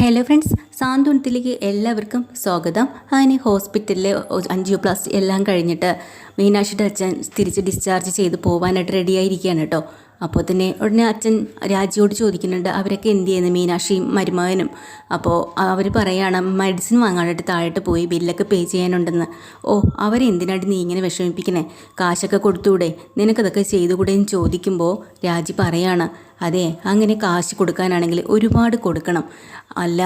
Hello friends സാന്ത്വനത്തിലേക്ക് എല്ലാവർക്കും സ്വാഗതം. അതിന് ഹോസ്പിറ്റലിലെ അഞ്ചിയോപ്ലാസ്റ്റി എല്ലാം കഴിഞ്ഞിട്ട് മീനാക്ഷിയുടെ അച്ഛൻ തിരിച്ച് ഡിസ്ചാർജ് ചെയ്ത് പോകാനായിട്ട് റെഡിയായിരിക്കുകയാണ് കേട്ടോ. അപ്പോൾ തന്നെ ഉടനെ അച്ഛൻ രാജിയോട് ചോദിക്കുന്നുണ്ട് അവരൊക്കെ എന്ത് ചെയ്യുന്നത് മീനാക്ഷിയും മരുമകനും. അപ്പോൾ അവർ പറയുകയാണ് മെഡിസിൻ വാങ്ങാനായിട്ട് താഴോട്ട് പോയി ബില്ലൊക്കെ പേ ചെയ്യാനുണ്ടെന്ന്. ഓ അവരെന്തിനായിട്ട് നീ ഇങ്ങനെ വിഷമിപ്പിക്കണേ? കാശൊക്കെ കൊടുത്തൂടെ? നിനക്കതൊക്കെ ചെയ്തുകൂടെ എന്ന് ചോദിക്കുമ്പോൾ രാജി പറയാണ് അതെ അങ്ങനെ കാശ് കൊടുക്കാനാണെങ്കിൽ ഒരുപാട് കൊടുക്കണം. അല്ല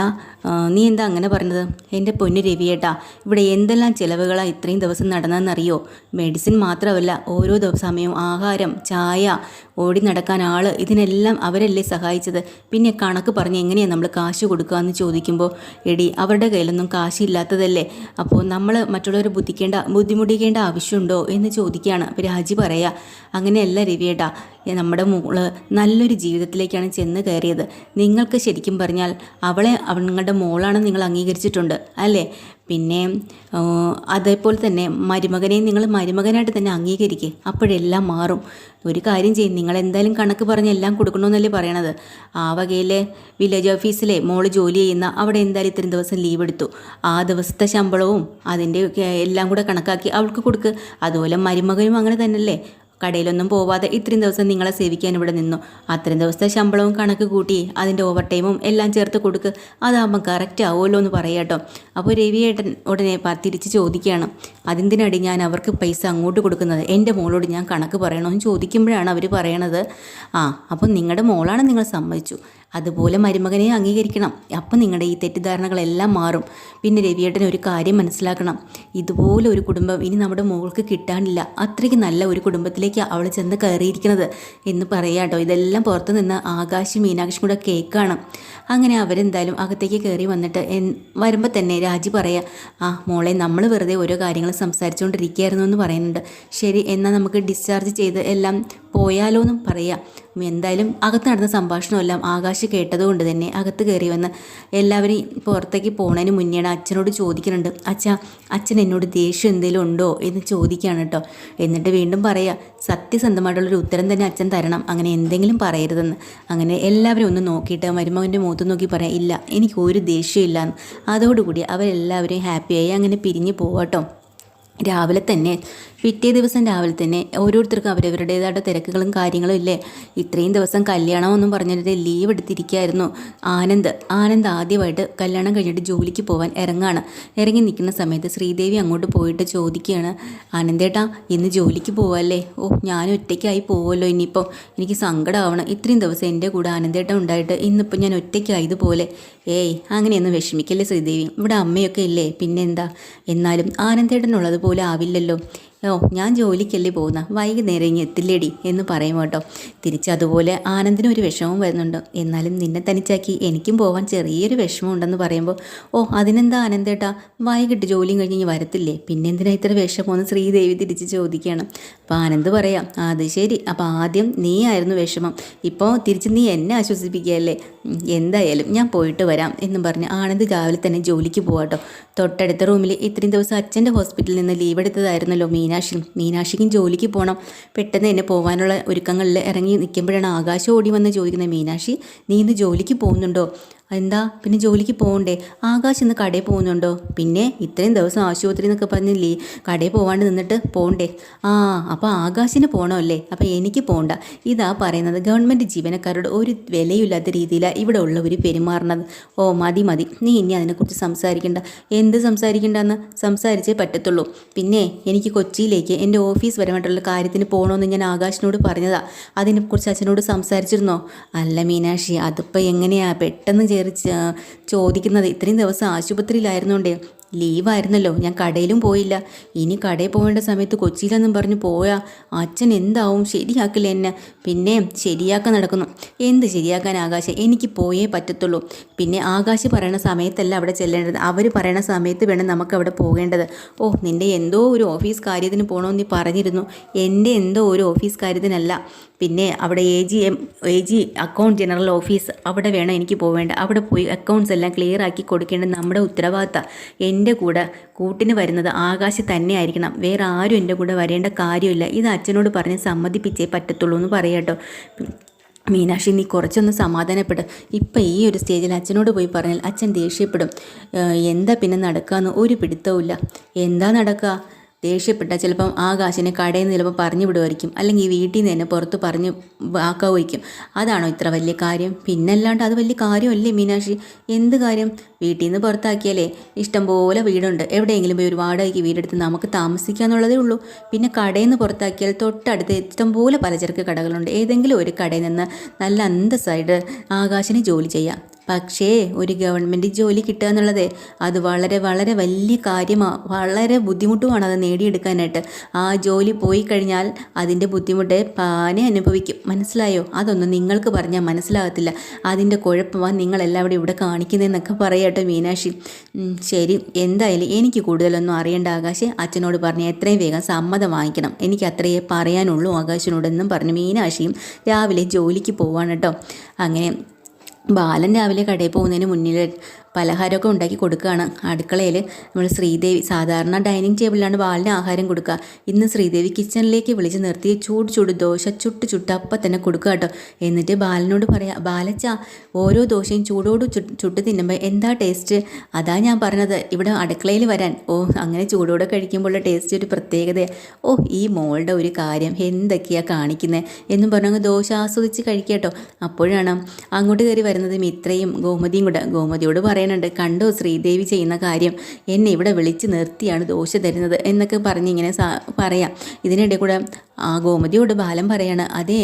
നീ എന്താ അങ്ങനെ പറഞ്ഞത്? എന്റെ പൊന്നു രവിയേട്ടാ ഇവിടെ എന്തെല്ലാം ചിലവുകളാണ് ഇത്രയും ദിവസം നടന്നതെന്നറിയോ? മെഡിസിൻ മാത്രമല്ല ഓരോ ദിവസമയവും ആഹാരം ചായ ഓടി നടക്കാൻ ആൾ ഇതിനെല്ലാം അവരല്ലേ സഹായിച്ചത്? പിന്നെ കണക്ക് പറഞ്ഞ് എങ്ങനെയാണ് നമ്മൾ കാശ് കൊടുക്കുക എന്ന് ചോദിക്കുമ്പോൾ എടി അവരുടെ കയ്യിലൊന്നും കാശില്ലാത്തതല്ലേ? അപ്പോൾ നമ്മൾ മറ്റുള്ളവരെ ബുദ്ധിക്കേണ്ട ബുദ്ധിമുട്ടിക്കേണ്ട ആവശ്യമുണ്ടോ എന്ന് ചോദിക്കുകയാണ് അപ്പോൾ രാജി പറയുക അങ്ങനെയല്ല രവിയേട്ടാ നമ്മുടെ മോൾ നല്ലൊരു ജീവിതത്തിലേക്കാണ് ചെന്ന് കയറിയത്. നിങ്ങൾക്ക് ശരിക്കും പറഞ്ഞാൽ അവളെ അവങ്ങളുടെ മോളാണ് നിങ്ങൾ അംഗീകരിച്ചിട്ടുണ്ട് അല്ലേ? പിന്നെ അതേപോലെ തന്നെ മരുമകനെ നിങ്ങൾ മരുമകനായിട്ട് തന്നെ അംഗീകരിക്കുക അപ്പോഴെല്ലാം മാറും. ഒരു കാര്യം ചെയ്യും നിങ്ങൾ എന്തായാലും കണക്ക് പറഞ്ഞ് എല്ലാം കൊടുക്കണമെന്നല്ലേ പറയണത്. ആ വകയിലെ വില്ലേജ് ഓഫീസിലെ മോൾ ജോലി ചെയ്യുന്ന അവിടെ എന്തായാലും ഇത്രയും ദിവസം ലീവ് എടുത്തു. ആ ദിവസത്തെ ശമ്പളവും അതിന്റെ എല്ലാം കൂടെ കണക്കാക്കി അവൾക്ക് കൊടുക്കുക അതുപോലെ മരുമകനും അങ്ങനെ തന്നെയല്ലേ? കടയിലൊന്നും പോവാതെ ഇത്രയും ദിവസം നിങ്ങളെ സേവിക്കാൻ ഇവിടെ നിന്നു. അത്രയും ദിവസത്തെ ശമ്പളവും കണക്ക് കൂട്ടി അതിന്റെ ഓവർ ടൈമും എല്ലാം ചേർത്ത് കൊടുക്ക്. അതാകുമ്പോൾ കറക്റ്റ് ആവുമല്ലോ എന്ന് പറയാട്ടോ അപ്പോൾ രവിയേട്ടൻ ഉടനെ തിരിച്ച് ചോദിക്കുകയാണ്. അതെന്തിനടി ഞാൻ അവർക്ക് പൈസ അങ്ങോട്ട് കൊടുക്കുന്നത്? എന്റെ മോളോട് ഞാൻ കണക്ക് പറയണമെന്ന് ചോദിക്കുമ്പോഴാണ് അവർ പറയണത്. ആ അപ്പം നിങ്ങളുടെ മോളാണ് നിങ്ങൾ സമ്മതിച്ചു. അതുപോലെ മരുമകനെ അംഗീകരിക്കണം. അപ്പം നിങ്ങളുടെ ഈ തെറ്റിദ്ധാരണകളെല്ലാം മാറും. പിന്നെ രവിയേട്ടൻ ഒരു കാര്യം മനസ്സിലാക്കണം. ഇതുപോലെ ഒരു കുടുംബം ഇനി നമ്മുടെ മോൾക്ക് കിട്ടാനില്ല. അത്രയ്ക്ക് നല്ല ഒരു കുടുംബത്തിലേക്ക് അവൾ ചെന്ന് കയറിയിരിക്കുന്നത് എന്ന് പറയാട്ടോ ഇതെല്ലാം പുറത്തു നിന്ന് ആകാശ് മീനാക്ഷി കൂടെ കേൾക്കാണ്. അങ്ങനെ അവരെന്തായാലും അകത്തേക്ക് കയറി വന്നിട്ട് വരുമ്പോൾ തന്നെ രാജി പറയാം ആ മോളെ നമ്മൾ വെറുതെ ഓരോ കാര്യങ്ങൾ സംസാരിച്ചുകൊണ്ടിരിക്കുകയായിരുന്നു എന്ന് പറയുന്നുണ്ട്. ശരി എന്നാൽ നമുക്ക് ഡിസ്ചാർജ് ചെയ്ത് എല്ലാം പോയാലോ എന്നും പറയാം. എന്തായാലും അകത്ത് നടന്ന സംഭാഷണമെല്ലാം ആകാശ് കേട്ടതുകൊണ്ട് തന്നെ അകത്ത് കയറി വന്ന് എല്ലാവരെയും പുറത്തേക്ക് പോണതിന് മുന്നേയാണ് അച്ഛനോട് ചോദിക്കുന്നുണ്ട് അച്ഛ അച്ഛൻ എന്നോട് ദേഷ്യം എന്തെങ്കിലും ഉണ്ടോ? എന്ന് ചോദിക്കുകയാണ് കേട്ടോ. എന്നിട്ട് വീണ്ടും പറയുക സത്യസന്ധമായിട്ടുള്ളൊരു ഉത്തരം തന്നെ അച്ഛൻ തരണം അങ്ങനെ എന്തെങ്കിലും പറയരുതെന്ന്. അങ്ങനെ എല്ലാവരും ഒന്ന് നോക്കിയിട്ട് മരുമകന്റെ മുഖത്ത് നോക്കി പറയാം ഇല്ല എനിക്ക് ഒരു ദേഷ്യമില്ല എന്ന് അതോടുകൂടി അവരെല്ലാവരും ഹാപ്പിയായി അങ്ങനെ പിരിഞ്ഞു പോവാട്ടോ രാവിലെ തന്നെ പിറ്റേ ദിവസം രാവിലെ തന്നെ ഓരോരുത്തർക്കും അവരവരുടേതായിട്ട് തിരക്കുകളും കാര്യങ്ങളും ഇല്ലേ? ഇത്രയും ദിവസം കല്യാണമൊന്നും പറഞ്ഞിട്ട് ലീവ് എടുത്തിരിക്കുകയായിരുന്നു ആനന്ദ് ആനന്ദ് ആദ്യമായിട്ട് കല്യാണം കഴിഞ്ഞിട്ട് ജോലിക്ക് പോകാൻ ഇറങ്ങാണ്. ഇറങ്ങി നിൽക്കുന്ന സമയത്ത് ശ്രീദേവി അങ്ങോട്ട് പോയിട്ട് ചോദിക്കുകയാണ് ആനന്ദേട്ടാ ഇന്ന് ജോലിക്ക് പോവല്ലേ? ഓ ഞാൻ ഒറ്റയ്ക്കായി പോവുമല്ലോ ഇനിയിപ്പോൾ എനിക്ക് സങ്കടമാവണം ഇത്രയും ദിവസം എന്റെ കൂടെ ആനന്ദേട്ടം ഉണ്ടായിട്ട് ഇന്നിപ്പോൾ ഞാൻ ഒറ്റയ്ക്കായതുപോലെ. ഏയ് അങ്ങനെയൊന്നും വിഷമിക്കല്ലേ ശ്രീദേവി? ഇവിടെ അമ്മയൊക്കെ ഇല്ലേ? പിന്നെന്താ? എന്നാലും ആനന്ദേട്ടനുള്ളതുപോലെ ആവില്ലല്ലോ. ഓ ഞാൻ ജോലിക്കല്ലേ പോകുന്ന? വൈകുന്നേരം ഇങ്ങ് എത്തില്ലേടി എന്ന് പറയും കേട്ടോ. തിരിച്ച് അതുപോലെ ആനന്ദിന് ഒരു വിഷമവും വരുന്നുണ്ട്. എന്നാലും നിന്നെ തനിച്ചാക്കി എനിക്കും പോകാൻ ചെറിയൊരു വിഷമം ഉണ്ടെന്ന് പറയുമ്പോൾ ഓ അതിനെന്താ ആനന്ദേട്ടാ വൈകിട്ട് ജോലിയും കഴിഞ്ഞ് ഇനി വരത്തില്ലേ? പിന്നെ എന്തിനാ ഇത്ര വിഷമമെന്ന് ശ്രീദേവി തിരിച്ച് ചോദിക്കുകയാണ്. അപ്പോൾ ആനന്ദ് പറയാം അത് ശരി. അപ്പോൾ ആദ്യം നീ ആയിരുന്നു വിഷമം. ഇപ്പോൾ തിരിച്ച് നീ എന്നെ ആശ്വസിപ്പിക്കുകയല്ലേ? എന്തായാലും ഞാൻ പോയിട്ട് വരാം എന്നും പറഞ്ഞ് ആനന്ദ് രാവിലെ തന്നെ ജോലിക്ക് പോവാട്ടോ തൊട്ടടുത്ത റൂമിൽ ഇത്രയും ദിവസം അച്ഛന്റെ ഹോസ്പിറ്റലിൽ നിന്ന് ലീവ് എടുത്തതായിരുന്നല്ലോ മീനാക്ഷി മീനാക്ഷിക്കും ജോലിക്ക് പോകണം പെട്ടെന്ന് തന്നെ പോകാനുള്ള ഒരുക്കങ്ങളിൽ ഇറങ്ങി നിൽക്കുമ്പോഴാണ് ആകാശം ഓടി വന്ന് ചോദിക്കുന്നത് മീനാക്ഷി നീ ഇന്ന് ജോലിക്ക് പോകുന്നുണ്ടോ? എന്താ പിന്നെ ജോലിക്ക് പോകണ്ടേ? ആകാശ് ഇന്ന് കടയിൽ പോകുന്നുണ്ടോ? പിന്നെ ഇത്രയും ദിവസം ആശുപത്രി എന്നൊക്കെ പറഞ്ഞില്ലേ? കടയിൽ പോകാണ്ട് നിന്നിട്ട് പോകണ്ടേ ആ അപ്പോൾ ആകാശിന് പോകണമല്ലേ അപ്പോൾ എനിക്ക് പോകണ്ട ഇതാ പറയുന്നത് ഗവൺമെന്റ് ജീവനക്കാരോട് ഒരു വിലയില്ലാത്ത രീതിയിലാണ് ഇവിടെ ഉള്ളവർ പെരുമാറുന്നത്. ഓ മതി മതി. നീ ഇനി അതിനെക്കുറിച്ച് സംസാരിക്കണ്ട. എന്ത് സംസാരിക്കണ്ടെന്ന്? സംസാരിച്ചേ പറ്റത്തുള്ളൂ. പിന്നെ എനിക്ക് കൊച്ചിയിലേക്ക് എന്റെ ഓഫീസ് പരമായിട്ടുള്ള കാര്യത്തിന് പോകണമെന്ന് ഞാൻ ആകാശിനോട് പറഞ്ഞതാണ് അതിനെക്കുറിച്ച് അച്ഛനോട് സംസാരിച്ചിരുന്നോ? അല്ല മീനാക്ഷി അതിപ്പോൾ എങ്ങനെയാണ് പെട്ടെന്ന് ചേറി ച- ചോദിക്കുന്നത് ഇത്രയും ദിവസം ആശുപത്രിയിലായിരുന്നോണ്ടേ ലീവായിരുന്നല്ലോ. ഞാൻ കടയിലും പോയില്ല. ഇനി കടയിൽ പോകേണ്ട സമയത്ത് കൊച്ചിയിലെന്നും പറഞ്ഞ് പോയാ. അച്ഛൻ എന്താവും? ശരിയാക്കില്ല എന്നെ. പിന്നെ ശരിയാക്കാൻ നടക്കുന്നു. എന്ത് ശരിയാക്കാൻ ആകാശം? എനിക്ക് പോയേ പറ്റത്തുള്ളൂ. പിന്നെ ആകാശ് പറയണ സമയത്തല്ല അവിടെ ചെല്ലേണ്ടത്. അവർ പറയണ സമയത്ത് വേണം നമുക്ക് അവിടെ പോകേണ്ടത്. ഓ നിന്റെ എന്തോ ഒരു ഓഫീസ് കാര്യത്തിന് പോകണമെന്ന് നീ പറഞ്ഞിരുന്നു. എന്റെ എന്തോ ഒരു ഓഫീസ് കാര്യത്തിനല്ല. പിന്നെ അവിടെ A G M A G account general office. അവിടെ വേണം എനിക്ക് പോവേണ്ട. അവിടെ പോയി അക്കൗണ്ട്സ് എല്ലാം ക്ലിയർ ആക്കി കൊടുക്കേണ്ടത് നമ്മുടെ ഉത്തരവാദിത്തം. എന്റെ കൂടെ കൂട്ടിന് വരുന്നത് ആകാശ് തന്നെ ആയിരിക്കണം. വേറെ ആരും എന്റെ കൂടെ വരേണ്ട കാര്യമില്ല. ഇത് അച്ഛനോട് പറഞ്ഞ് സമ്മതിപ്പിച്ചേ പറ്റത്തുള്ളൂ എന്ന് പറയട്ടോ മീനാക്ഷി നീ കുറച്ചൊന്ന് സമാധാനപ്പെടും. ഇപ്പം ഈ ഒരു സ്റ്റേജിൽ അച്ഛനോട് പോയി പറഞ്ഞാൽ അച്ഛൻ ദേഷ്യപ്പെടും. എന്താ പിന്നെ നടക്കാന്ന് ഒരു പിടുത്തവും എന്താ നടക്കുക ദേഷ്യപ്പെട്ടാൽ ചിലപ്പം ആകാശിനെ കടയിൽ നിന്ന് ചിലപ്പോൾ പറഞ്ഞു വിടുമായിരിക്കും. അല്ലെങ്കിൽ വീട്ടിൽ നിന്ന് തന്നെ പുറത്ത് പറഞ്ഞ് ആക്കാവുമായിരിക്കും അതാണോ ഇത്ര വലിയ കാര്യം? പിന്നല്ലാണ്ട് അത് വലിയ കാര്യമല്ലേ മീനാക്ഷി? എന്ത് കാര്യം? വീട്ടിൽ നിന്ന് പുറത്താക്കിയാലേ ഇഷ്ടം പോലെ വീടുണ്ട്. എവിടെയെങ്കിലും പോയി ഒരു വാടകയ്ക്ക് വീടെടുത്ത് നമുക്ക് താമസിക്കാന്നുള്ളതേ ഉള്ളൂ. പിന്നെ കടയിൽ നിന്ന് പുറത്താക്കിയാൽ തൊട്ടടുത്ത് ഇഷ്ടം പോലെ പലചരക്ക് കടകളുണ്ട്. ഏതെങ്കിലും ഒരു കടയിൽ നിന്ന് നല്ല അന്തസ്സായിട്ട് ആകാശിന് ജോലി ചെയ്യാം. പക്ഷേ ഒരു ഗവൺമെന്റ് ജോലി കിട്ടുക എന്നുള്ളത് അത് വളരെ വളരെ വലിയ കാര്യമാണ് വളരെ ബുദ്ധിമുട്ടുമാണ് അത് നേടിയെടുക്കാനായിട്ട്. ആ ജോലി പോയി കഴിഞ്ഞാൽ അതിന്റെ ബുദ്ധിമുട്ട് പാനെ അനുഭവിക്കും. മനസ്സിലായോ? അതൊന്നും നിങ്ങൾക്ക് പറഞ്ഞാൽ മനസ്സിലാകത്തില്ല. അതിന്റെ കുഴപ്പമാണ് നിങ്ങളെല്ലാവരും ഇവിടെ കാണിക്കുന്നതെന്നൊക്കെ പറയാട്ടോ മീനാക്ഷി. ശരി. എന്തായാലും എനിക്ക് കൂടുതലൊന്നും അറിയേണ്ട ആകാശ് അച്ഛനോട് പറഞ്ഞ് എത്രയും വേഗം സമ്മതം വാങ്ങിക്കണം. എനിക്ക് അത്രയേ പറയാനുള്ളൂ ആകാശിനോടെന്നും പറഞ്ഞു മീനാക്ഷിയും രാവിലെ ജോലിക്ക് പോവാണ് കേട്ടോ. അങ്ങനെ ബാലൻ രാവിലെ കടയിൽ പോകുന്നതിന് മുന്നിൽ പലഹാരമൊക്കെ ഉണ്ടാക്കി കൊടുക്കുകയാണ്. അടുക്കളയിൽ നമ്മൾ ശ്രീദേവി സാധാരണ ഡൈനിങ് ടേബിളിലാണ് ബാലിന് ആഹാരം കൊടുക്കുക. ഇന്ന് ശ്രീദേവി കിച്ചണിലേക്ക് വിളിച്ച് നിർത്തി ചൂട് ചൂട് ദോശ ചുട്ട് ചുട്ട് അപ്പം തന്നെ കൊടുക്കുക കേട്ടോ. എന്നിട്ട് ബാലനോട് പറയാം ബാലച്ച ഓരോ ദോശയും ചൂടോട് ചുട്ട് തിന്നുമ്പോൾ എന്താ ടേസ്റ്റ്? അതാ ഞാൻ പറഞ്ഞത് ഇവിടെ അടുക്കളയിൽ വരാൻ. ഓ അങ്ങനെ ചൂടോടെ കഴിക്കുമ്പോഴുള്ള ടേസ്റ്റ് ഒരു പ്രത്യേകതയാണ് ഓ ഈ മോളുടെ ഒരു കാര്യം എന്തൊക്കെയാണ് കാണിക്കുന്നത് എന്നും പറഞ്ഞങ്ങ് ദോശ ആസ്വദിച്ച് കഴിക്കട്ടോ അപ്പോഴാണ് അങ്ങോട്ട് കയറി വരുന്നത് മിത്രയും ഗോമതിയും കൂടെ. ഗോമതിയോട് പറയുന്നുണ്ട് കണ്ടോ ശ്രീദേവി ചെയ്യുന്ന കാര്യം? എന്നെ ഇവിടെ വിളിച്ച് നിർത്തിയാണ് ദോശ തരുന്നത് എന്നൊക്കെ പറഞ്ഞിങ്ങനെ പറയാം. ഇതിനിടെ കൂടെ ആ ഗോമതിയോട് ബാലം പറയാണ് അതേ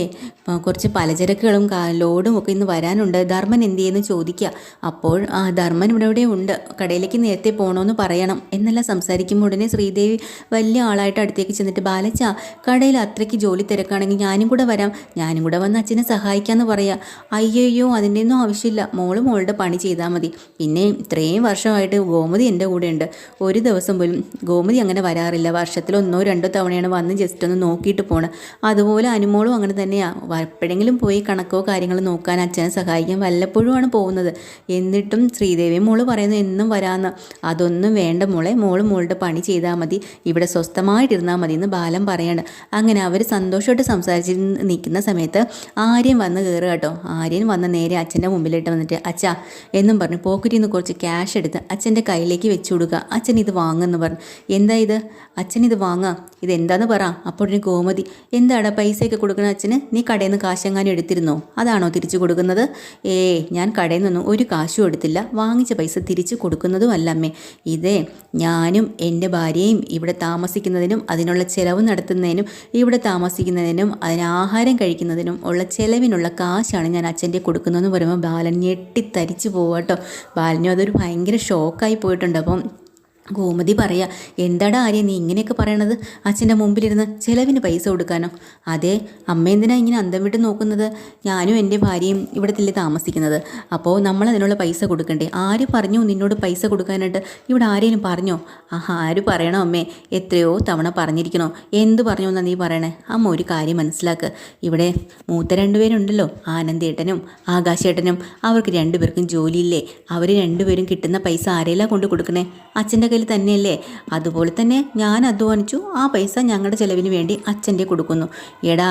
കുറച്ച് പലചരക്കുകളും ലോഡും ഒക്കെ ഇന്ന് വരാനുണ്ട്. ധർമ്മൻ എന്ത് ചെയ്യുന്നു ചോദിക്കുക അപ്പോൾ ആ ധർമ്മൻ ഇവിടെ ഇവിടെ ഉണ്ട്? കടയിലേക്ക് നേരത്തെ പോകണമെന്ന് പറയണം. എന്നെല്ലാം സംസാരിക്കുമ്പോൾ ഉടനെ ശ്രീദേവി വലിയ ആളായിട്ട് അടുത്തേക്ക് ചെന്നിട്ട് ബാലച്ച കടയിൽ അത്രയ്ക്ക് ജോലി തിരക്കാണെങ്കിൽ ഞാനും കൂടെ വരാം. ഞാനും കൂടെ വന്ന് അച്ഛനെ സഹായിക്കാമെന്ന് പറയാം. അയ്യോയ്യോ അതിന്റെ ഒന്നും ആവശ്യമില്ല. മോൾ മോളുടെ പണി ചെയ്താൽ മതി. പിന്നെ ഇത്രയും വർഷമായിട്ട് ഗോമതി എന്റെ കൂടെ ഉണ്ട് ഒരു ദിവസം പോലും ഗോമതി അങ്ങനെ വരാറില്ല. വർഷത്തിൽ ഒന്നോ രണ്ടോ തവണയാണ് വന്ന് ജസ്റ്റ് ഒന്ന് നോക്കിയിട്ട് പോണത് അതുപോലെ അനുമോളും അങ്ങനെ തന്നെയാണ് എപ്പോഴെങ്കിലും പോയി കണക്കോ കാര്യങ്ങൾ നോക്കാൻ അച്ഛനെ സഹായിക്കാൻ വല്ലപ്പോഴുമാണ് പോകുന്നത്. എന്നിട്ടും ശ്രീദേവി മോൾ പറയുന്നു എന്നും വരാമെന്ന് അതൊന്നും വേണ്ട മോളെ. മോൾ മോളുടെ പണി ചെയ്താൽ മതി. ഇവിടെ സ്വസ്ഥമായിട്ടിരുന്നാൽ മതി എന്ന് ബാലം പറയാണ്. അങ്ങനെ അവർ സന്തോഷമായിട്ട് സംസാരിച്ച് നിൽക്കുന്ന സമയത്ത് ആര്യൻ വന്ന് കയറുക കേട്ടോ. ആര്യൻ വന്ന് നേരെ അച്ഛന്റെ മുമ്പിലിട്ട് വന്നിട്ട് അച്ഛാ എന്നും പറഞ്ഞു പോക്കറ്റിൽ നിന്ന് കുറച്ച് ക്യാഷ് എടുത്ത് അച്ഛന്റെ കയ്യിലേക്ക് വെച്ചു കൊടുക്കുക അച്ഛൻ ഇത് വാങ്ങുമെന്ന് പറഞ്ഞു. എന്താ ഇത്? അച്ഛൻ ഇത് വാങ്ങാം. ഇത് എന്താന്ന് പറ. അപ്പോഴൊരു ഗോമതി എന്താടാ പൈസയൊക്കെ കൊടുക്കണ അച്ഛന്? നീ കടയിൽ നിന്ന് കാശെങ്ങാനും എടുത്തിരുന്നോ? അതാണോ തിരിച്ചു കൊടുക്കുന്നത്? ഏ ഞാൻ കടയിൽ നിന്നൊന്നും ഒരു കാശും എടുത്തില്ല. വാങ്ങിച്ച പൈസ തിരിച്ചു കൊടുക്കുന്നതും അല്ല അമ്മേ ഇതേ ഞാനും എന്റെ ഭാര്യയും ഇവിടെ താമസിക്കുന്നതിനും അതിനുള്ള ചിലവ് നടത്തുന്നതിനും ഇവിടെ താമസിക്കുന്നതിനും അതിന് ആഹാരം കഴിക്കുന്നതിനും ഉള്ള ചിലവിനുള്ള കാശാണ് ഞാൻ അച്ഛന്റെ കൊടുക്കുന്നതെന്ന് പറയുമ്പോൾ ബാലൻ ഞെട്ടിത്തരിച്ചു പോവാട്ടോ. ബാലനും അതൊരു ഭയങ്കര ഷോക്കായി പോയിട്ടുണ്ട്. അപ്പം ഗോമതി പറയാ എന്താടാ ആര്യ നീ ഇങ്ങനെയൊക്കെ പറയണത്? അച്ഛന്റെ മുമ്പിലിരുന്ന് ചിലവിന് പൈസ കൊടുക്കാനോ? അതെ അമ്മ എന്തിനാ ഇങ്ങനെ അന്തം വിട്ട് നോക്കുന്നത്? ഞാനും എന്റെ ഭാര്യയും ഇവിടെ ഇവിടത്തില്ലേ താമസിക്കുന്നത്. അപ്പോൾ നമ്മൾ അതിനുള്ള പൈസ കൊടുക്കണ്ടേ? ആര് പറഞ്ഞു നിന്നോട് പൈസ കൊടുക്കാനായിട്ട്? ഇവിടെ ആരെയും പറഞ്ഞോ? ആഹാ ആര് പറയണോ അമ്മേ? എത്രയോ തവണ പറഞ്ഞിരിക്കണോ? എന്ത് പറഞ്ഞു എന്നാ നീ പറയണേ? അമ്മ ഒരു കാര്യം മനസ്സിലാക്ക്. ഇവിടെ മൂത്ത രണ്ടുപേരുണ്ടല്ലോ ആനന്ദേട്ടനും ആകാശേട്ടനും. അവർക്ക് രണ്ടുപേർക്കും ജോലിയില്ലേ? അവർ രണ്ടുപേരും കിട്ടുന്ന പൈസ ആരെല്ലാം കൊണ്ട് കൊടുക്കണേ? അച്ഛന്റെ കയ്യിൽ തന്നെയല്ലേ? അതുപോലെ തന്നെ ഞാൻ അധ്വാനിച്ചു. ആ പൈസ ഞങ്ങളുടെ ചെലവിന് വേണ്ടി അച്ഛന്റെ കൊടുക്കുന്നു. എടാ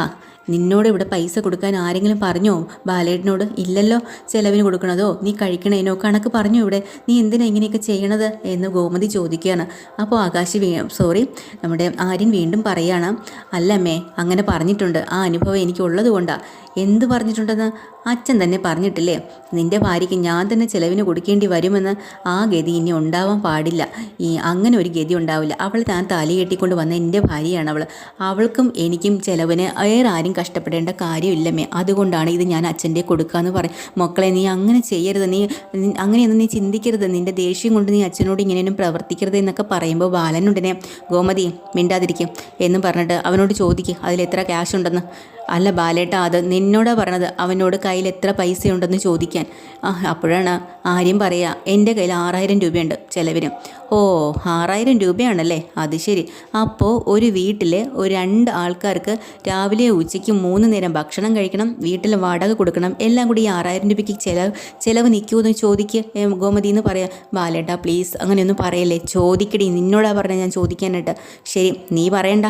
നിന്നോട് ഇവിടെ പൈസ കൊടുക്കാൻ ആരെങ്കിലും പറഞ്ഞോ? ബാലേട്ടനോട് ഇല്ലല്ലോ ചിലവിന് കൊടുക്കണതോ? നീ കഴിക്കണേനോ? കണക്ക് പറഞ്ഞു ഇവിടെ? നീ എന്തിനാ ഇങ്ങനെയൊക്കെ ചെയ്യണത്? എന്ന് ഗോമതി ചോദിക്കുകയാണ്. അപ്പോൾ ആകാശ് വീ സോറി നമ്മുടെ ആര്യൻ വീണ്ടും പറയാണ് അല്ലമ്മേ അങ്ങനെ പറഞ്ഞിട്ടുണ്ട്. ആ അനുഭവം എനിക്കുള്ളത് കൊണ്ടാണ് എന്ത് പറഞ്ഞിട്ടുണ്ടെന്ന് അച്ഛൻ തന്നെ പറഞ്ഞിട്ടില്ലേ? നിന്റെ ഭാര്യയ്ക്ക് ഞാൻ തന്നെ ചിലവിന് കൊടുക്കേണ്ടി വരുമെന്ന് ആ ഗതി ഇനി ഉണ്ടാവാൻ പാടില്ല. ഈ അങ്ങനെ ഒരു ഗതി ഉണ്ടാവില്ല. അവൾ താൻ തലി കെട്ടിക്കൊണ്ട് വന്ന എന്റെ ഭാര്യയാണ് അവൾ. അവൾക്കും എനിക്കും ചിലവിന് വേറെ ആരും കഷ്ടപ്പെടേണ്ട കാര്യമില്ലമ്മേ. അതുകൊണ്ടാണ് ഇത് ഞാൻ അച്ഛന്റെ കൊടുക്കാന്ന് പറയും മക്കളെ നീ അങ്ങനെ ചെയ്യരുത്. നീ അങ്ങനെയൊന്നും നീ ചിന്തിക്കരുത്. നിന്റെ ദേഷ്യം കൊണ്ട് നീ അച്ഛനോട് ഇങ്ങനെയൊന്നും പ്രവർത്തിക്കരുത് എന്നൊക്കെ പറയുമ്പോൾ ബാലനുടനെ ഗോമതി മിണ്ടാതിരിക്കും എന്നും പറഞ്ഞിട്ട് അവനോട് ചോദിക്കും അതിൽ എത്ര ക്യാഷ് ഉണ്ടെന്ന്? അല്ല ബാലേട്ട അത് നിന്നോടാ പറഞ്ഞത് അവനോട് കയ്യിൽ എത്ര പൈസയുണ്ടെന്ന് ചോദിക്കാൻ. അപ്പോഴാണ് ആര്യം പറയുക എന്റെ കയ്യിൽ ആറായിരം രൂപയുണ്ട് ചിലവിന്. ഓ ആറായിരം രൂപയാണല്ലേ? അത് ശരി. അപ്പോൾ ഒരു വീട്ടിൽ ഒരു രണ്ട് ആൾക്കാർക്ക് രാവിലെ ഉച്ചയ്ക്ക് മൂന്ന് നേരം ഭക്ഷണം കഴിക്കണം വീട്ടിൽ വാടക കൊടുക്കണം എല്ലാം കൂടി ഈ ആറായിരം രൂപയ്ക്ക് ചിലവ് ചിലവ് നിൽക്കുമെന്ന് ചോദിക്കുക ഗോമതി എന്ന് പറയാം ബാലേട്ട പ്ലീസ് അങ്ങനെയൊന്നും പറയല്ലേ. ചോദിക്കടി നിന്നോടാ പറഞ്ഞ ഞാൻ ചോദിക്കാനായിട്ട്. ശരി നീ പറയണ്ട.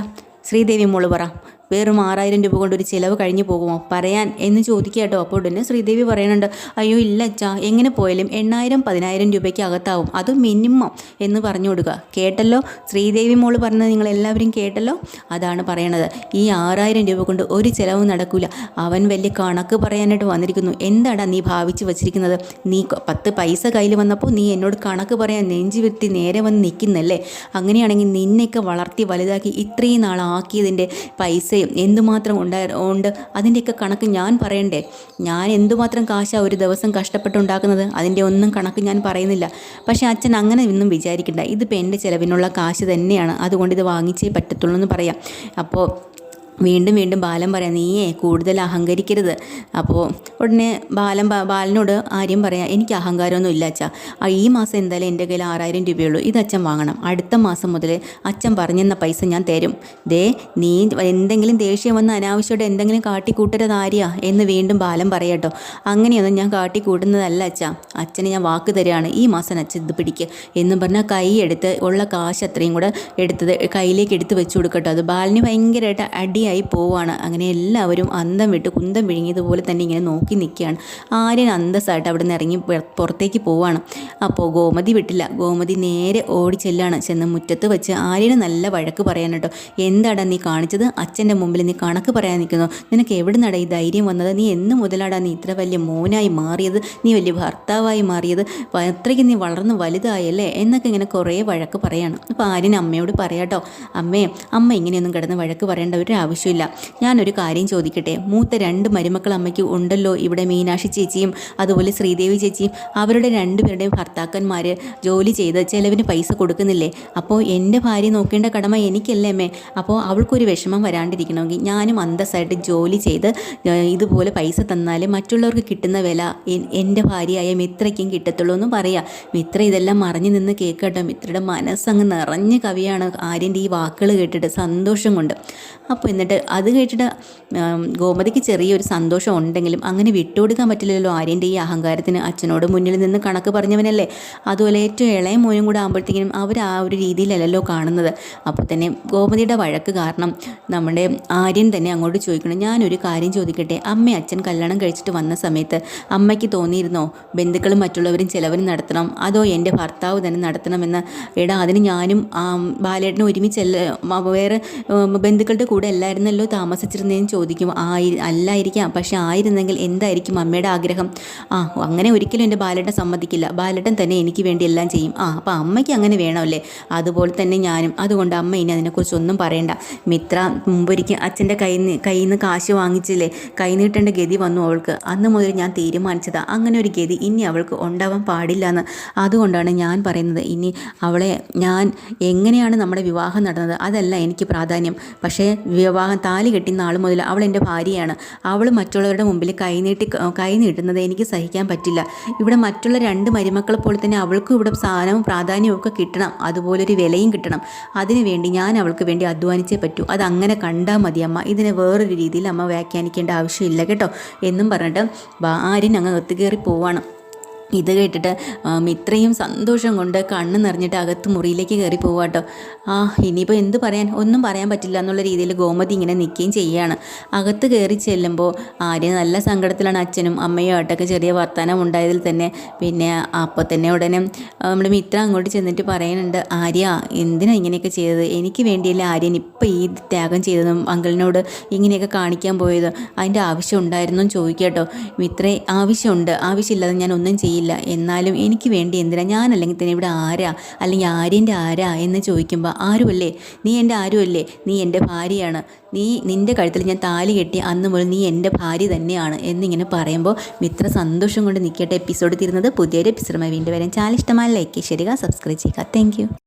ശ്രീദേവി മോൾ പറ. വെറും ആറായിരം രൂപ കൊണ്ട് ഒരു ചിലവ് കഴിഞ്ഞു പോകുമോ? പറയാൻ എന്ന് ചോദിക്കുക കേട്ടോ. അപ്പോൾ ഉടനെ ശ്രീദേവി പറയുന്നുണ്ട് അയ്യോ ഇല്ല അച്ഛാ എങ്ങനെ പോയാലും എണ്ണായിരം പതിനായിരം രൂപയ്ക്ക് അകത്താവും. അത് മിനിമം എന്ന് പറഞ്ഞു കൊടുക്കുക. കേട്ടല്ലോ? ശ്രീദേവി മോൾ പറഞ്ഞത് നിങ്ങൾ എല്ലാവരും കേട്ടല്ലോ? അതാണ് പറയണത്. ഈ ആറായിരം രൂപ കൊണ്ട് ഒരു ചിലവും നടക്കില്ല അവൻ വലിയ കണക്ക് പറയാനായിട്ട് വന്നിരിക്കുന്നു. എന്താടാ നീ ഭാവിച്ച് വച്ചിരിക്കുന്നത്? നീ പത്ത് പൈസ കയ്യിൽ വന്നപ്പോൾ നീ എന്നോട് കണക്ക് പറയാൻ നെഞ്ചു വിരുത്തി നേരെ വന്ന് നിൽക്കുന്നല്ലേ? അങ്ങനെയാണെങ്കിൽ നിന്നെയൊക്കെ വളർത്തി വലുതാക്കി ഇത്രയും നാളാക്കിയതിന്റെ പൈസയും എന്തുമാത്രം ഉണ്ടായ ഉണ്ട്? അതിന്റെയൊക്കെ കണക്ക് ഞാൻ പറയണ്ടേ? ഞാൻ എന്തുമാത്രം കാശാണ് ഒരു ദിവസം കഷ്ടപ്പെട്ടുണ്ടാക്കുന്നത്? അതിന്റെ ഒന്നും കണക്ക് ഞാൻ പറയുന്നില്ല. പക്ഷേ അച്ഛൻ അങ്ങനെ ഒന്നും വിചാരിക്കണ്ട. ഇതിപ്പോൾ എന്റെ ചിലവിനുള്ള കാശ് തന്നെയാണ്. അതുകൊണ്ട് ഇത് വാങ്ങിച്ചേ പറ്റത്തുള്ളൂ എന്ന് പറയാം. അപ്പോൾ വീണ്ടും വീണ്ടും ബാലൻ പറയാം നീയേ കൂടുതൽ അഹങ്കരിക്കരുത്. അപ്പോൾ ഉടനെ ബാലൻ ബാലനോട് ആര്യം പറയാം എനിക്ക് അഹങ്കാരമൊന്നും ഇല്ല അച്ഛാ. ഈ മാസം എന്തായാലും എന്റെ കയ്യിൽ ആറായിരം രൂപയുള്ളൂ. ഇത് അച്ഛൻ വാങ്ങണം. അടുത്ത മാസം മുതൽ അച്ഛൻ പറഞ്ഞെന്ന പൈസ ഞാൻ തരും. ദേ നീ എന്തെങ്കിലും ദേഷ്യം വന്ന് അനാവശ്യമായിട്ട് എന്തെങ്കിലും കാട്ടിക്കൂട്ടരുത് ആര്യ? എന്ന് വീണ്ടും ബാലൻ പറയട്ടോ അങ്ങനെയൊന്നും ഞാൻ കാട്ടിക്കൂട്ടുന്നതല്ല അച്ഛാ. അച്ഛന് ഞാൻ വാക്ക് തരികയാണ്. ഈ മാസം അച്ഛൻ ഇത് പിടിക്കുക എന്ന് പറഞ്ഞാൽ കൈ എടുത്ത് ഉള്ള കാശ് അത്രയും കൂടെ എടുത്തത് കയ്യിലേക്ക് എടുത്ത് വെച്ച് കൊടുക്കട്ടോ. അത് ബാലിന് ഭയങ്കരമായിട്ട് അടിയായി പോവാണ്. അങ്ങനെ എല്ലാവരും അന്തം വിട്ട് കുന്തം വിഴുങ്ങിയതുപോലെ തന്നെ ഇങ്ങനെ നോക്കി നിൽക്കുകയാണ്. ആര്യൻ അന്തസ്സായിട്ട് അവിടെ നിന്ന് ഇറങ്ങി പുറ- പുറത്തേക്ക് പോവാണ്. അപ്പോൾ ഗോമതി വിട്ടില്ല. ഗോമതി നേരെ ഓടി ചെല്ലാണ്. ചെന്ന് മുറ്റത്ത് വെച്ച് ആര്യന് നല്ല വഴക്ക് പറയാൻ കേട്ടോ എന്താടാ നീ കാണിച്ചത്? അച്ഛന്റെ മുമ്പിൽ നീ കണക്ക് പറയാൻ നിൽക്കുന്നു. നിനക്ക് എവിടെ നടാ ഈ ധൈര്യം വന്നത്? നീ എന്ന് മുതലാടാ നീ ഇത്ര വലിയ മോനായി മാറിയത്? നീ വലിയ ഭർത്താവായി മാറിയത്? അത്രയ്ക്ക് നീ വളർന്ന് വലുതായല്ലേ? എന്നൊക്കെ ഇങ്ങനെ കുറേ വഴക്ക് പറയാണ്. അപ്പോൾ ആര്യൻ അമ്മയോട് പറയാട്ടോ. അമ്മേ അമ്മ ഇങ്ങനെയൊന്നും കിടന്ന് വഴക്ക് പറയേണ്ട ഒരു ആവശ്യമില്ല. ഞാനൊരു കാര്യം ചോദിക്കട്ടെ? മൂത്ത രണ്ട് മരുമക്കൾ അമ്മയ്ക്ക് ഉണ്ടല്ലോ ഇവിടെ മീനാക്ഷി ചേച്ചിയും അതുപോലെ ശ്രീദേവി ചേച്ചിയും. അവരുടെ രണ്ടുപേരുടെയും ഭർത്താക്കന്മാർ ജോലി ചെയ്ത് ചിലവിന് പൈസ കൊടുക്കുന്നില്ലേ? അപ്പോൾ എന്റെ ഭാര്യ നോക്കേണ്ട കടമ എനിക്കല്ലേ അമ്മേ? അപ്പോൾ അവൾക്കൊരു വിഷമം വരാണ്ടിരിക്കണമെങ്കിൽ ഞാനും അന്തസ്സായിട്ട് ജോലി ചെയ്ത് ഇതുപോലെ പൈസ തന്നാൽ മറ്റുള്ളവർക്ക് കിട്ടുന്ന വില എന്റെ ഭാര്യയായ മിത്രയ്ക്കും കിട്ടത്തുള്ളൂ എന്ന് പറയാം. മിത്ര ഇതെല്ലാം മറിഞ്ഞു നിന്ന് കേൾക്കട്ടെ. മിത്രയുടെ മനസ്സങ്ങ് നിറഞ്ഞ് കവിയാണ് ആര്യന്റെ ഈ വാക്കുകൾ കേട്ടിട്ട് സന്തോഷം കൊണ്ട്. അപ്പോൾ എന്നിട്ട് അത് കേട്ടിട്ട് ഗോമതിക്ക് ചെറിയൊരു സന്തോഷം ഉണ്ടെങ്കിലും അങ്ങനെ വിട്ടുകൊടുക്കാൻ പറ്റില്ലല്ലോ ആര്യന്റെ ഈ അഹങ്കാരത്തിന്. അച്ഛനോട് മുന്നിൽ നിന്ന് കണക്ക് പറഞ്ഞവനല്ലേ. അതുപോലെ ഏറ്റവും ഇളയ മോനും കൂടെ ആകുമ്പോഴത്തേക്കും അവർ ആ ഒരു രീതിയിലല്ലല്ലോ കാണുന്നത്. അപ്പോൾ തന്നെ ഗോമതിയുടെ വഴക്ക് കാരണം നമ്മുടെ ആര്യൻ തന്നെ അങ്ങോട്ട് ചോദിക്കണം ഞാനൊരു കാര്യം ചോദിക്കട്ടെ. അമ്മ അച്ഛൻ കല്യാണം കഴിച്ചിട്ട് വന്ന സമയത്ത് അമ്മയ്ക്ക് തോന്നിയിരുന്നോ? ബന്ധുക്കളും മറ്റുള്ളവരും ചിലവന് നടത്തണം. അതോ എന്റെ ഭർത്താവ് തന്നെ നടത്തണമെന്ന്? എടാ അതിന് ഞാനും ബാലേട്ടനും ഒരുമിച്ചല്ല? വേറെ ബന്ധുക്കളുടെ കൂടെ അല്ലായിരുന്നല്ലോ താമസിച്ചിരുന്നതെന്ന് ചോദിക്കും. ആയി അല്ലായിരിക്കാം. പക്ഷെ ആയിരുന്നെങ്കിൽ എന്തായിരിക്കും അമ്മയുടെ ആഗ്രഹം? ആ അങ്ങനെ ഒരിക്കലും എന്റെ ബാലേട്ടൻ സമ്മതിക്കില്ല. ബാലേട്ടൻ തന്നെ എനിക്ക് വേണ്ടി എല്ലാം ചെയ്യും. ആ അപ്പോൾ അമ്മയ്ക്ക് അങ്ങനെ വേണമല്ലേ? അതുപോലെ തന്നെ ഞാനും. അതുകൊണ്ട് അമ്മ ഇനി അതിനെക്കുറിച്ചൊന്നും പറയണ്ട. മിത്ര മുമ്പൊരിക്കൽ അച്ഛന്റെ കയ്യിൽ നിന്ന് കയ്യിൽ നിന്ന് കാശ് വാങ്ങിച്ചില്ലേ? കൈ നീട്ടേണ്ട ഗതി വന്നു അവൾക്ക്. അന്ന് മുതൽ ഞാൻ തീരുമാനിച്ചതാ. അങ്ങനെ ഒരു ഗതി ഇനി അവൾക്ക് ഉണ്ടാവാൻ പാടില്ല എന്ന് അതുകൊണ്ടാണ് ഞാൻ പറയുന്നത് ഇനി അവളെ ഞാൻ എങ്ങനെയാണ് നമ്മുടെ വിവാഹം നടന്നത്? അതല്ല എനിക്ക് പ്രാധാന്യം. പക്ഷേ വിവാഹം താലി കെട്ടിയ നാൾ മുതൽ അവൾ എന്റെ ഭാര്യയാണ്. അവൾ മറ്റുള്ളവരുടെ മുമ്പിൽ കൈനീട്ടി കൈനീട്ടുന്നത് എനിക്ക് സഹിക്കാൻ പറ്റില്ല. ഇവിടെ മറ്റുള്ള രണ്ട് മരുമക്കളെ പോലെ തന്നെ അവൾക്കും ഇവിടെ സ്ഥാനവും പ്രാധാന്യവും ഒക്കെ കിട്ടണം. അതുപോലൊരു വിലയും കിട്ടണം. അതിനുവേണ്ടി ഞാൻ അവൾക്ക് വേണ്ടി അധ്വാനിച്ചേ പറ്റൂ. അത് അങ്ങനെ കണ്ടാൽ മതി അമ്മ. ഇതിനെ വേറൊരു രീതിയിൽ അമ്മ വ്യാഖ്യാനിക്കേണ്ട ആവശ്യമില്ല കേട്ടോ. എന്നും പറഞ്ഞിട്ട് ആര്യൻ അങ്ങ് ഒത്തുകയറി പോവാണ്. ഇത് കേട്ടിട്ട് ഇത്രയും സന്തോഷം കൊണ്ട് കണ്ണ് നിറഞ്ഞിട്ട് അകത്ത് മുറിയിലേക്ക് കയറി പോവാട്ടോ ആ ഇനിയിപ്പോൾ എന്ത് പറയാൻ? ഒന്നും പറയാൻ പറ്റില്ല എന്നുള്ള രീതിയിൽ ഗോമതി ഇങ്ങനെ നിൽക്കുകയും ചെയ്യുകയാണ് അകത്ത് കയറി ചെല്ലുമ്പോൾ ആര്യ നല്ല സങ്കടത്തിലാണ് അച്ഛനും അമ്മയും ആയിട്ടൊക്കെ ചെറിയ വർത്തമാനം ഉണ്ടായതിൽ തന്നെ. പിന്നെ അപ്പോൾ തന്നെ ഉടനെ നമ്മുടെ മിത്ര അങ്ങോട്ട് ചെന്നിട്ട് പറയുന്നുണ്ട് ആര്യ എന്തിനാ ഇങ്ങനെയൊക്കെ ചെയ്തത്? എനിക്ക് വേണ്ടിയല്ലേ ആര്യൻ ഇപ്പോൾ ഈ ത്യാഗം ചെയ്തതും അങ്കിളിനോട് ഇങ്ങനെയൊക്കെ കാണിക്കാൻ പോയത്? അതിന്റെ ആവശ്യം ഉണ്ടായിരുന്നു ചോദിക്കാം ചോദിക്കട്ടോ മിത്രേ ആവശ്യമുണ്ട്. ആവശ്യമില്ലാതെ ഞാൻ ഒന്നും ചെയ്യില്ല എന്നാലും എനിക്ക് വേണ്ടി എന്തിനാ? ഞാൻ അല്ലെങ്കിൽ തന്നെ ഇവിടെ ആരാ? അല്ലെങ്കിൽ ആര്യന്റെ ആരാ? എന്ന് ചോദിക്കുമ്പോൾ ആരുമല്ലേ? നീ എന്റെ ആരുമല്ലേ? നീ എന്റെ ഭാര്യയാണ്. നീ നിന്റെ കഴുത്തിൽ ഞാൻ താലി കെട്ടി അന്ന് മുതൽ നീ എന്റെ ഭാര്യ തന്നെയാണ്. എന്നിങ്ങനെ പറയുമ്പോൾ മിത്ര സന്തോഷം കൊണ്ട് നിൽക്കട്ടെ എപ്പിസോഡ് തീരുന്നത്. പുതിയൊരു എപ്പിസോഡുമായി വീണ്ടും വരാൻ ചാനൽ ഇഷ്ടമായ ലൈക്ക് ചെയ്യുക സബ്സ്ക്രൈബ് ചെയ്യുക. താങ്ക്